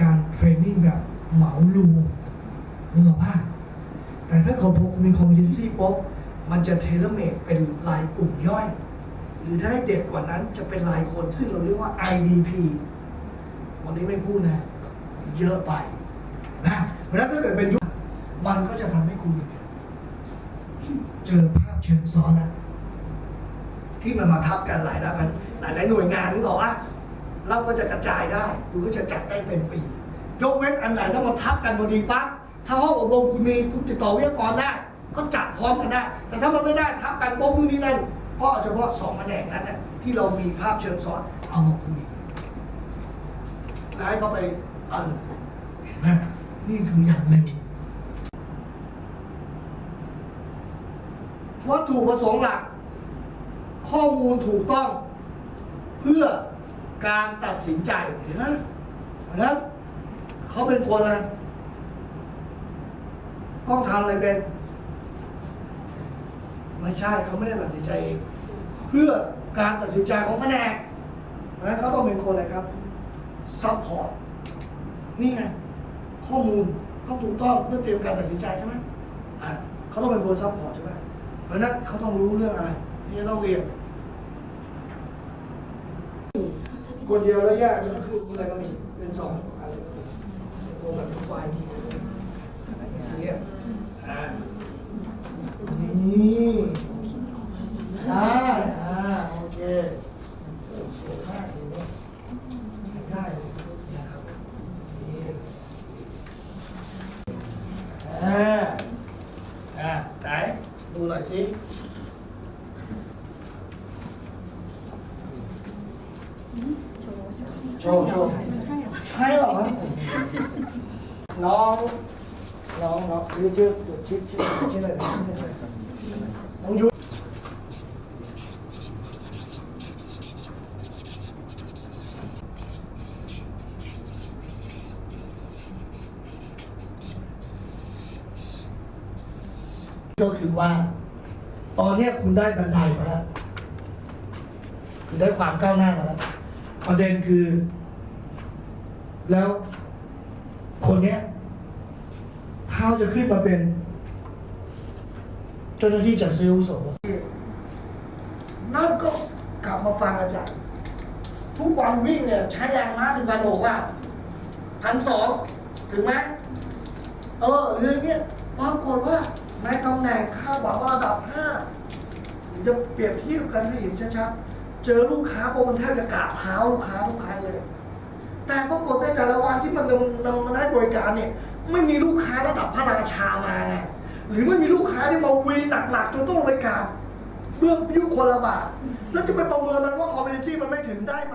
การเทรนนิ่งแบบเหมารวมนึกออกป่ะแต่ถ้าเขาพบมีคอมมิชชั่นปุ๊บมันจะเทเลเมดเป็นรายกลุ่มย่อย หรือถ้าให้เด็ดกว่านั้นจะเป็นรายคน ซึ่งเราเรียกว่า IDP วันนี้ไม่พูดนะ เยอะไปนะเพราะนั้นถ้าเกิดเป็นยุคมันก็จะทำให้คุณเจอภาพเชิงซ้อนแล้วที่มันมาทับกันหลายแล้ยหลายหลายหน่วยงานนึกออกว่า เราก็จะกระจายได้คุณก็จะจัดได้เต็มปียกเว้นอันไหนถ้ามาทับกันพอดีปั๊บถ้าห้องอบรมคุณมีคุณติดต่อวิทยากรได้ ก็จัดพร้อมกันได้ แต่ถ้ามันไม่ได้ทับกันปุ๊บนู่นนี่นั่นเพราะเฉพาะสองแผนกนั้นน่ะที่เรามีภาพเชิงซ้อนเอามาคุยแล้วให้เขาไปเออเห็นไหมนี่คืออย่างเร็ววัตถุประสงค์หลัก ข้อมูลถูกต้อง เพื่อ การตัดสินใจเห็นไหมเพราะฉะนั้นเขาเป็นคนอะไรต้องทำอะไรเป็นไม่ใช่เขาไม่ได้ตัดสินใจเองเพื่อการตัดสินใจของแผนกเพราะฉะนั้นเขาต้องเป็นคนอะไรครับซัพพอร์ตนี่ไงข้อมูลต้องถูกต้องเพื่อเตรียมการตัดสินใจใช่ไหมอะเขาต้องเป็นคนซัพพอร์ตใช่ไหมเพราะฉะนั้นเขาต้องรู้เรื่องอะไรที่จะต้องเรียน คนเดียวแล้วแยกแล้วก็คืออะไรก็มีเป็นสองอะไรตัวแบบเป็นควายทีเสียอ่านี่ได้อ่าโอเคสวยมากเลยเนี่ยได้เลยนะครับนี่อ่าอ่าไหนดูหน่อยสิ โชว์โชว์โชว์โชว์ใช่เหรอใช่เหรอน้องน้องน้องชื่อชื่อชื่อชื่อชื่ออะไรนะชื่ออะไรน้องยุก็คือว่า ตอนนี้คุณได้บันไดมาแล้วคุณได้ความก้าวหน้ามาแล้ว ประเด็นคือ แล้วคนเนี้ยเท้าจะขึ้นมาเป็น เจ้าหน้าที่จัดซื้ออาวุโสนั่นก็กลับมาฟังอาจารย์ทุกวันวิ่งเนี่ยใช้แรงม้าถึงพันหกว่าพันสองถึงไหมเออเรื่องเนี้ยปรากฏว่าในตำแหน่งค่าหวังระดับห้าจะเปรียบเทียบกันให้เห็นชัดๆ เจอลูกค้าโปรมันแทบจะกราบเท้าลูกค้าทุกครั้งเลย แต่ปรากฏในแต่ละวันที่มันนำนำมาได้บริการเนี่ย ไม่มีลูกค้าระดับพระราชามาไงหรือไม่มีลูกค้าที่มาวีนหนักๆจนต้องไปกราบเบื้องยุคคนละบาทแล้วจะไปประเมินมันว่าคอมเพนซี่มันไม่ถึงได้ไหม